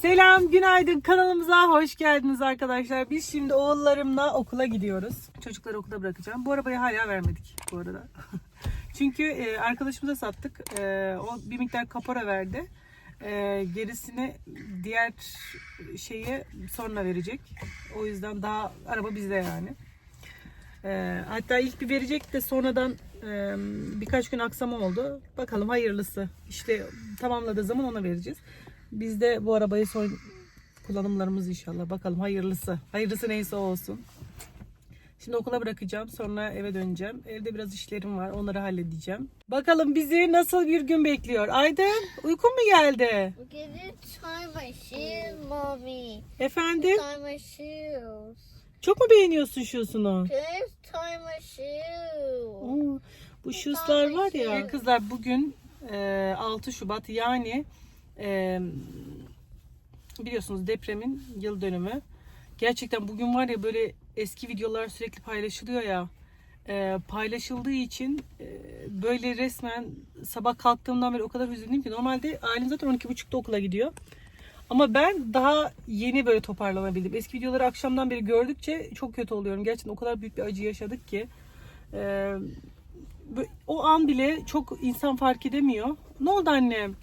Selam, günaydın. Kanalımıza hoş geldiniz arkadaşlar. Biz şimdi oğullarımla okula gidiyoruz. Çocukları okula bırakacağım. Bu arabayı hala vermedik bu arada. Çünkü e, arkadaşımıza sattık. E, o bir miktar kapora verdi. E, gerisini diğer şeye sonra verecek. O yüzden daha araba bizde yani. E, hatta ilk bir verecek de sonradan e, birkaç gün aksama oldu. Bakalım hayırlısı. İşte tamamladığı zaman ona vereceğiz. Biz de bu arabayı son kullanımlarımız inşallah. Bakalım hayırlısı. Hayırlısı neyse olsun. Şimdi okula bırakacağım. Sonra eve döneceğim. Evde biraz işlerim var. Onları halledeceğim. Bakalım bizi nasıl bir gün bekliyor. Aydın uykun mu geldi? My shoes, mommy. Efendim? Shoes. Çok mu beğeniyorsun şusunu? Shoes. Oo, bu şuslar var ya. Kızlar bugün e, 6 Şubat yani e, biliyorsunuz depremin yıl dönümü. Gerçekten bugün var ya böyle eski videolar sürekli paylaşılıyor ya. E, paylaşıldığı için e, böyle resmen sabah kalktığımdan beri o kadar üzüldüm ki. Normalde ailem zaten 12.30'da okula gidiyor. Ama ben daha yeni böyle toparlanabildim. Eski videoları akşamdan beri gördükçe çok kötü oluyorum. Gerçekten o kadar büyük bir acı yaşadık ki. Bö- o an bile çok insan fark edemiyor. Ne oldu annem?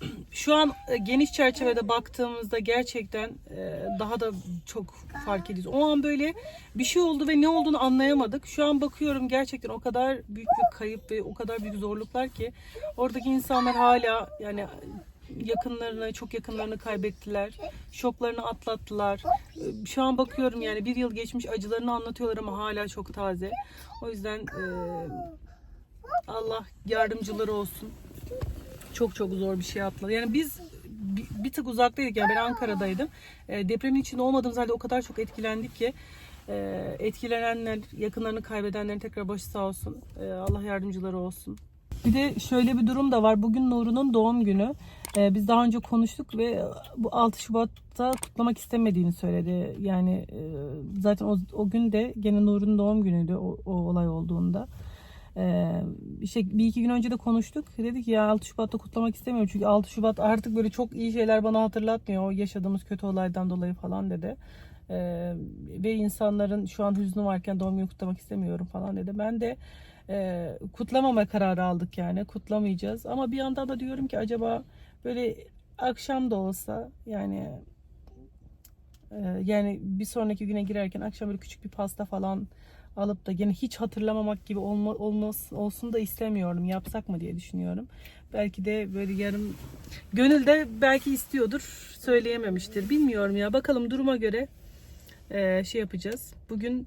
Şu an e, geniş çerçevede baktığımızda gerçekten e, daha da çok fark ediyoruz. O an böyle bir şey oldu ve ne olduğunu anlayamadık. Şu an bakıyorum gerçekten o kadar büyük bir kayıp ve o kadar büyük zorluklar ki oradaki insanlar hala yani yakınlarını, çok yakınlarını kaybettiler. Şoklarını atlattılar. Ee, Şu an bakıyorum yani bir yıl geçmiş acılarını anlatıyorlar ama hala çok taze. O yüzden e, Allah yardımcıları olsun. Çok çok zor bir şey atladı. Yani biz bir, bir tık uzaktaydık yani ben Ankara'daydım. E, depremin içinde olmadığımız halde o kadar çok etkilendik ki e, etkilenenler, yakınlarını kaybedenlerin tekrar başı sağ olsun. E, Allah yardımcıları olsun. Bir de şöyle bir durum da var. Bugün Nur'un doğum günü. Ee, biz daha önce konuştuk ve bu 6 Şubat'ta kutlamak istemediğini söyledi. Yani e, zaten o, o gün de gene Nur'un doğum günüydü o, o olay olduğunda. Ee, işte bir iki gün önce de konuştuk. Dedi ki ya 6 Şubat'ta kutlamak istemiyorum. Çünkü 6 Şubat artık böyle çok iyi şeyler bana hatırlatmıyor. O yaşadığımız kötü olaydan dolayı falan dedi. Ee, ve insanların şu an hüznü varken doğum günü kutlamak istemiyorum falan dedi. Ben de e, kutlamama kararı aldık yani. Kutlamayacağız. Ama bir yandan da diyorum ki acaba böyle akşam da olsa yani e, yani bir sonraki güne girerken akşam böyle küçük bir pasta falan alıp da gene hiç hatırlamamak gibi olma, olmaz, olsun da istemiyorum. Yapsak mı diye düşünüyorum. Belki de böyle yarım gönülde belki istiyordur. Söyleyememiştir. Bilmiyorum ya. Bakalım duruma göre e, şey yapacağız. Bugün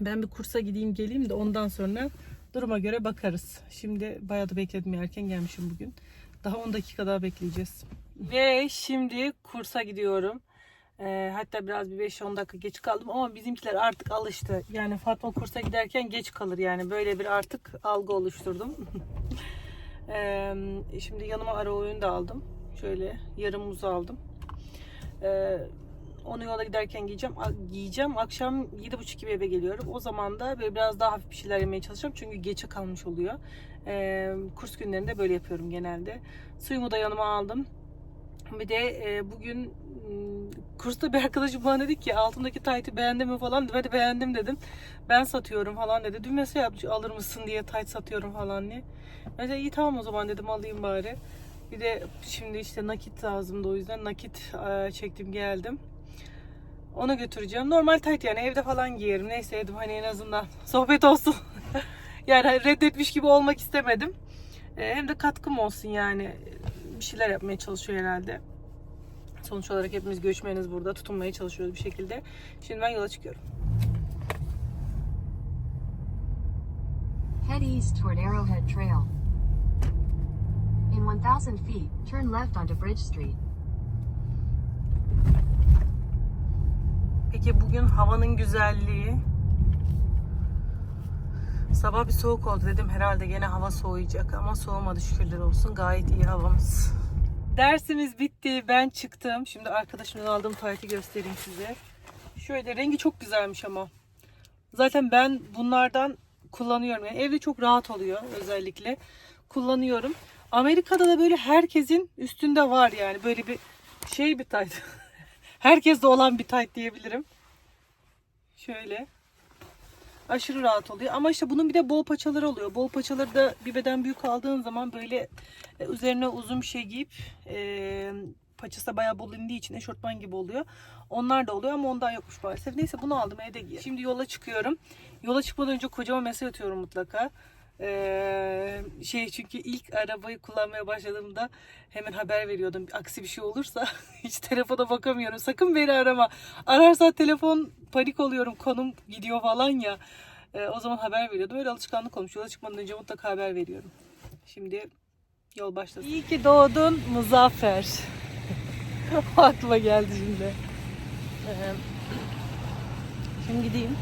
ben bir kursa gideyim geleyim de ondan sonra duruma göre bakarız. Şimdi bayağı da bekledim erken gelmişim bugün. Daha 10 dakika daha bekleyeceğiz. Ve şimdi kursa gidiyorum. Ee, hatta biraz bir 5-10 dakika geç kaldım ama bizimkiler artık alıştı. Yani Fatma kursa giderken geç kalır yani böyle bir artık algı oluşturdum. Ee, şimdi yanıma ara oyun da aldım. Şöyle yarım muz aldım. Ee, onu yola giderken giyeceğim. Giyeceğim. Akşam 7.30 gibi eve geliyorum. O zaman da böyle biraz daha hafif bir şeyler yemeye çalışacağım. Çünkü geçe kalmış oluyor. Ee, kurs günlerinde böyle yapıyorum genelde. Suyumu da yanıma aldım. Bir de e, bugün kursta bir arkadaşım bana dedi ki altındaki taytı beğendin mi falan. Ben de beğendim dedim. Ben satıyorum falan dedi. Dün mesaj yapmış alır mısın diye tayt satıyorum falan diye. Ben de iyi tamam o zaman dedim alayım bari. Bir de şimdi işte nakit lazımdı o yüzden nakit çektim geldim. Onu götüreceğim. Normal tayt yani evde falan giyerim. Neyse dedim hani en azından sohbet olsun. yani reddetmiş gibi olmak istemedim. Hem de katkım olsun yani. Bir şeyler yapmaya çalışıyor herhalde. Sonuç olarak hepimiz göçmeniz burada. Tutunmaya çalışıyoruz bir şekilde. Şimdi ben yola çıkıyorum. Head east toward Arrowhead Trail. In 1,000 feet, turn left onto Bridge Street. Peki bugün havanın güzelliği. Sabah bir soğuk oldu dedim herhalde gene hava soğuyacak ama soğumadı şükürler olsun. Gayet iyi havamız. Dersimiz bitti. Ben çıktım. Şimdi arkadaşımdan aldığım taytı göstereyim size. Şöyle rengi çok güzelmiş ama. Zaten ben bunlardan kullanıyorum. Yani evde çok rahat oluyor özellikle. Kullanıyorum. Amerika'da da böyle herkesin üstünde var yani. Böyle bir şey bir tayt. Herkeste olan bir tayt diyebilirim. Şöyle. Aşırı rahat oluyor. Ama işte bunun bir de bol paçaları oluyor. Bol paçaları da bir beden büyük aldığın zaman böyle e, üzerine uzun bir şey giyip e, paçası da bayağı bol indiği için eşortman gibi oluyor. Onlar da oluyor ama ondan yokmuş maalesef. Neyse bunu aldım evde giyerim. Şimdi yola çıkıyorum. Yola çıkmadan önce kocama mesaj atıyorum mutlaka. Ee, şey çünkü ilk arabayı kullanmaya başladığımda hemen haber veriyordum. Aksi bir şey olursa hiç telefona bakamıyorum. Sakın beni arama. Ararsan telefon panik oluyorum. Konum gidiyor falan ya. Ee, o zaman haber veriyordum. Öyle alışkanlık olmuş. Yola çıkmadan önce mutlaka haber veriyorum. Şimdi yol başlasın. İyi ki doğdun Muzaffer. Aklıma geldi şimdi. Ee, şimdi gideyim.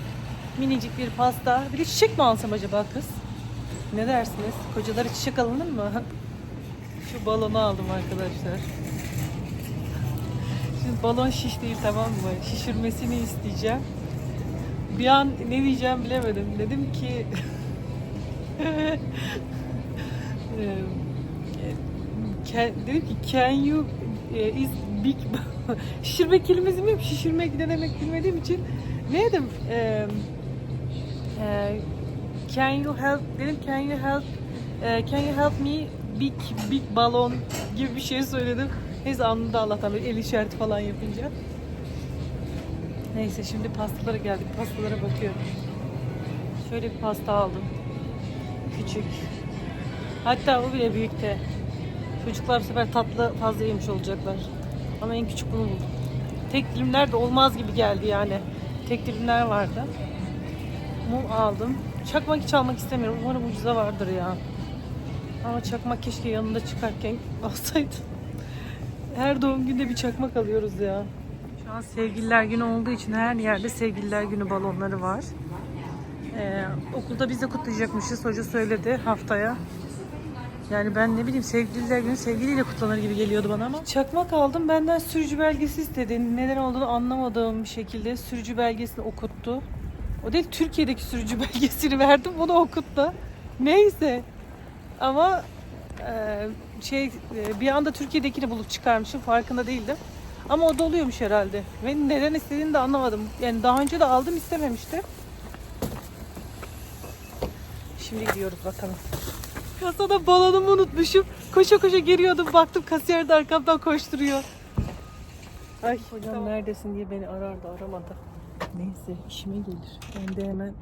Minicik bir pasta. Bir de çiçek mi alsam acaba kız? Ne dersiniz? Kocalara çiçek alınır mı? Şu balonu aldım arkadaşlar. Şimdi balon şiş değil tamam mı? Şişirmesini isteyeceğim. Bir an ne diyeceğim bilemedim. Dedim ki can, dedim ki can you e, is big şişirmek kelimesi mi şişirmek ne demek bilmediğim için ne dedim Eee, eee, can you help dedim can you help eee, can you help me big big balon gibi bir şey söyledim neyse anladı Allah'tan el işareti falan yapınca neyse şimdi pastalara geldik pastalara bakıyorum şöyle bir pasta aldım küçük Hatta o bile büyük de. Çocuklar bu sefer tatlı fazla yemiş olacaklar. Ama en küçük bunu buldum. Tek dilimler de olmaz gibi geldi yani. Tek dilimler vardı. Mum aldım. Çakmak hiç almak istemiyorum. Umarım ucuza vardır ya. Ama çakmak keşke yanında çıkarken alsaydı. Her doğum günde bir çakmak alıyoruz ya. Şu an sevgililer günü olduğu için her yerde sevgililer günü balonları var. Ee, okulda biz de kutlayacakmışız. Hoca söyledi haftaya. Yani ben ne bileyim sevgililer günü sevgiliyle kutlanır gibi geliyordu bana ama. Çakmak aldım benden sürücü belgesi istedi. Neden olduğunu anlamadığım bir şekilde sürücü belgesini okuttu. O değil Türkiye'deki sürücü belgesini verdim onu okuttu. Neyse. Ama e, şey e, bir anda Türkiye'dekini bulup çıkarmışım farkında değildim. Ama o da oluyormuş herhalde. Ve neden istediğini de anlamadım. Yani daha önce de aldım istememişti. Şimdi gidiyoruz bakalım. Kasada balonumu unutmuşum. Koşa koşa geliyordum. Baktım kasiyer de arkamdan koşturuyor. Ay hocam neredesin diye beni arardı aramadı. Neyse işime gelir. Ben de hemen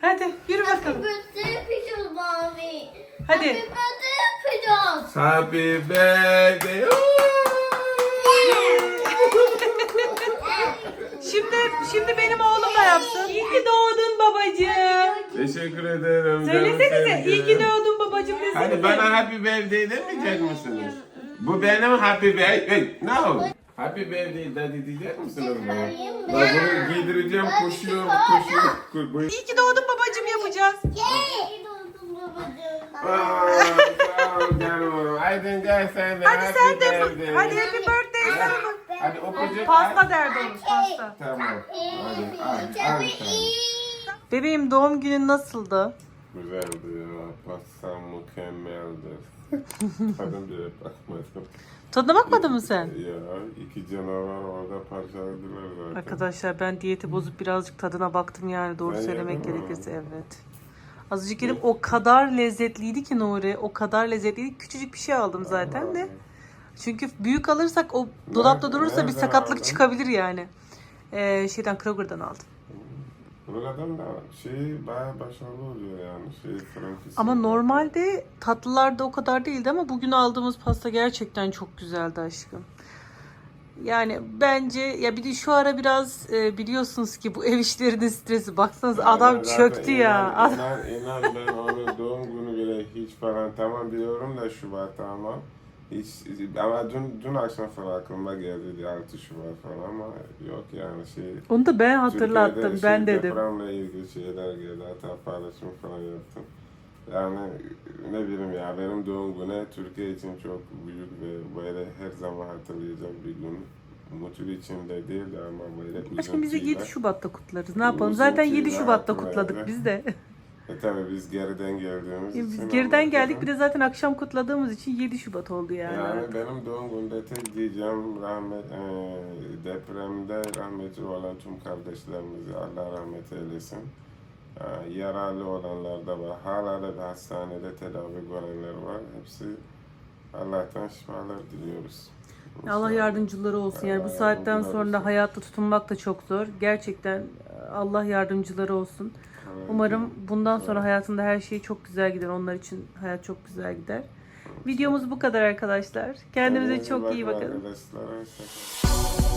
Hadi yürü bakalım. Hadi. Happy birthday pictures. Happy birthday. Şimdi şimdi benim oğlum da yapsın. İyi ki doğdun babacığım. Teşekkür ederim. Söylesenize canım iyi ki sevgilim. doğdun Hadi bana happy birthday demeyecek misiniz? Bu benim happy birthday. No. Happy birthday daddy diyecek misiniz bana? Bak bunu giydireceğim koşuyor koşuyor. Ko- bu- İyi ki doğdun babacığım yapacağız. Aa, sağ ol canım. Aydın gel sen de Hadi happy sen de birthday. hadi happy birthday sana bak. Hadi öpücük. Pasta derdi pasta. Tamam. Hadi al al sen. Bebeğim doğum günün nasıldı? güzeldi ya. Pasta mükemmeldi. Tadım bile bakmadım. Tadına bakmadın mı sen? Ya iki canavar orada parçaladılar zaten. Arkadaşlar ben diyeti bozup birazcık tadına baktım yani doğru Ben söylemek yedim ama. gerekirse evet. Azıcık yedim o kadar lezzetliydi ki Nuri o kadar lezzetliydi küçücük bir şey aldım zaten de. Çünkü büyük alırsak o dolapta durursa bir nereden sakatlık aldın? çıkabilir yani. Ee, şeyden Kroger'dan aldım. Buradan da şey bayağı başarılı oluyor yani. Şey Frankisi. Ama normalde tatlılarda o kadar değildi ama bugün aldığımız pasta gerçekten çok güzeldi aşkım. Yani bence ya bir de şu ara biraz e, biliyorsunuz ki bu ev işlerinin stresi. Baksanıza adam Yani zaten çöktü ya. Inan, inan, inan ben onun doğum günü bile hiç falan tamam biliyorum da Şubat ama hiç ama dün, dün akşam falan aklıma geldi 6 Şubat falan ama yok yani şey Onu da ben Türkiye'de hatırlattım. şey, Ben dedim. Depremle ilgili şeyler geldi hatta paylaşım falan yaptım. Yani ne bileyim ya benim doğum günü Türkiye için çok büyük ve böyle her zaman hatırlayacak bir gün. Mutlu içinde değil ama böyle Aşkım biz de 7 üzüntüyle. Şubat'ta kutlarız. Ne yapalım? Zaten 7 tüyler Şubat'ta kutladık biz de. E tabii biz geriden geldiğimiz için. Biz geriden geldik bir de zaten akşam kutladığımız için 7 Şubat oldu yani. Yani benim doğum günümde tek diyeceğim rahmet, e, depremde rahmetli olan tüm kardeşlerimizi Allah rahmet eylesin. E, yaralı olanlar da var. Hala da bir hastanede tedavi görenler var. Hepsi Allah'tan şifalar diliyoruz. Allah yardımcıları olsun. Yani bu saatten sonra olsun. hayatta tutunmak da çok zor. Gerçekten e, Allah yardımcıları olsun. Umarım bundan sonra hayatında her şey çok güzel gider. Onlar için hayat çok güzel gider. Videomuz bu kadar arkadaşlar. Kendinize çok iyi bakın. Arkadaşlar.